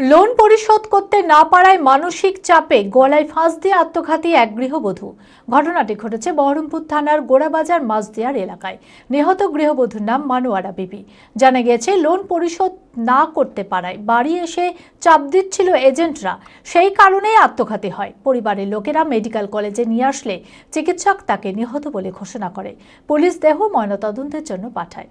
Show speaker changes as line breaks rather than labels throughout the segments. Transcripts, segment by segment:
Loan পরিশোধ করতে না পারায় মানসিক চাপে গলায় ফাঁস দিয়ে আত্মঘাতী এক গৃহবধূ। ঘটনাটি ঘটেছে বহরমপুর থানার গোড়াবাজার মাঝদিয়ার এলাকায়। নিহত গৃহবধূর নাম মানুয়ারা বিবি। জানা গিয়েছে, লোন পরিশোধ না করতে পারায় বাড়ি এসে চাপ দিচ্ছিল এজেন্টরা। সেই কারণেই আত্মঘাতী হয়। পরিবারের লোকেরা মেডিকেল কলেজে নিয়ে আসলে চিকিৎসক তাকে নিহত বলে ঘোষণা করে। পুলিশ দেহ ময়নাতদন্তের জন্য পাঠায়।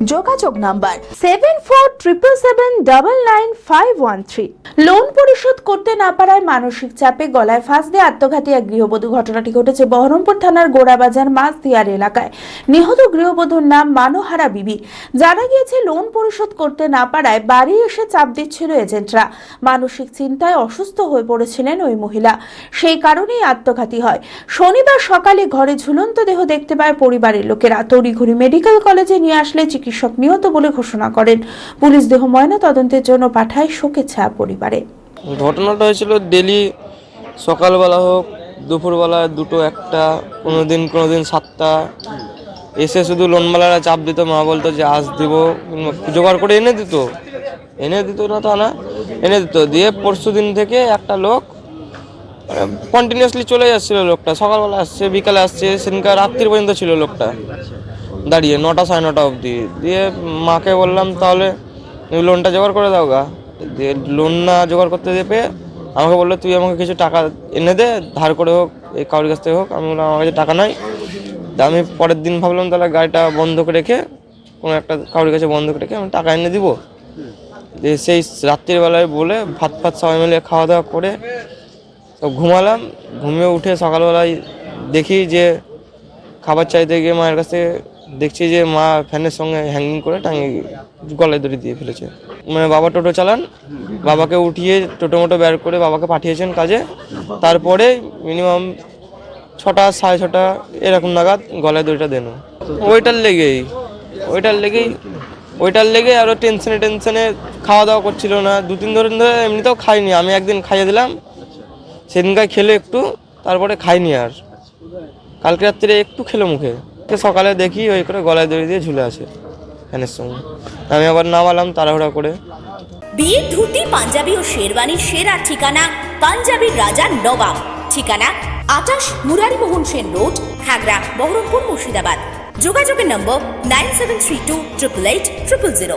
যোগাযোগ number seven four triple seven double nine five one three loan পরিশোধ করতে না পারায় মানসিক চাপে গলায় ফাঁস দিয়ে আত্মঘাতী এক গৃহবধূ। ঘটনাটি ঘটেছে বহরমপুর থানার গোড়াবাজার মাছদিয়ার এলাকায়। নিহত গৃহবধূর নাম মানোহারা বিবি। জানা গিয়েছে লোন পরিশোধ করতে না পারায় বাড়ি এসে চাপ দিচ্ছিল এজেন্টরা। মানসিক চিন্তায় অসুস্থ হয়ে পড়েছিলেন ওই মহিলা। সেই কারণেই আত্মঘাতী হয়। শনিবার সকালে ঘরে ঝুলন্ত দেহ দেখতে পায় পরিবারের লোকেরা। তড়িঘড়ি মেডিকেল কলেজে নিয়ে আসলে চিকিৎসক নিহত বলে ঘোষণা করেন। পুলিশ দেহ ময়না তদন্তের জন্য পাঠায় শোকের ছায়া পরিবারে।
ঘটনাটা হয়েছিল ডেলি সকালবেলা হোক, দুপুরবেলা দুটো একটা কোনো দিন কোনো দিন সাতটা। এসে শুধু লোনমালারা চাপ দিত, মা বলতো যে আজ দিব জোগাড় করে এনে দিত। এনে দিত না তা না এনে দিত। দিয়ে পরশু দিন থেকে একটা লোক কন্টিনিউয়াসলি চলে যাচ্ছিল লোকটা। সকালবেলা আসছে, বিকালে আসছে, সেদিনকার রাত্রির পর্যন্ত ছিল লোকটা দাঁড়িয়ে, নটা সাড়ে নটা অবধি। দিয়ে মাকে বললাম, তাহলে লোনটা জোগাড় করে দাও গা। দিয়ে লোন না জোগাড় করতে পেয়ে আমাকে বলল, তুই আমাকে কিছু টাকা এনে দে, ধার করে হোক, এই কারোর কাছ থেকে হোক। আমি বললাম, আমার কাছে টাকা নাই। আমি পরের দিন ভাবলাম, তাহলে গাড়িটা বন্ধ করে রেখে, কোনো একটা কারোর কাছে বন্ধ করে রেখে আমি টাকা এনে দিব। দিয়ে সেই রাত্রিবেলায় বলে ভাত ফাত সবাই মিলে খাওয়া দাওয়া করে তো ঘুমালাম, ঘুমিয়ে উঠে সকালবেলায় দেখি যে খাবার চাইতে গিয়ে মায়ের কাছে দেখছি যে মা ফ্যানের সঙ্গে হ্যাঙ্গিং করে টাঙিয়ে গলায় দড়ি দিয়ে ফেলেছে। মানে বাবা টোটো চালান, বাবাকে উঠিয়ে টোটো মোটো বের করে বাবাকে পাঠিয়েছেন কাজে। তারপরে মিনিমাম ছটা, সাড়ে ছটা এরকম নাগাদ গলায় দড়িটা দেন ওইটার লেগেই ওইটার লেগেই, ওইটার লেগে আরও টেনশনে টেনশনে খাওয়া দাওয়া করছিল না। দু তিন দিন ধরে এমনিতেও খাইনি, আমি একদিন খাইয়ে দিলাম সেদিনকার খেলে একটু তারপরে খাইনি আর। কালকে রাত্রে একটু খেলো মুখে। সকালে দেখি ওই করে গলায় দড়ি দিয়ে ঝুলে আছে ফ্যানের সঙ্গে। আমি আবার নামালাম তাড়াহুড়া করে।
বিয়ের ধুতি, পাঞ্জাবি ও শেরওয়ানির সেরা ঠিকানা পাঞ্জাবির রাজা নবাব। ঠিকানা আটাশ মুরারিমোহন সেন রোড, খাগড়া, বহরমপুর মুর্শিদাবাদ। যোগাযোগের number nine seven three two triple eight triple zero.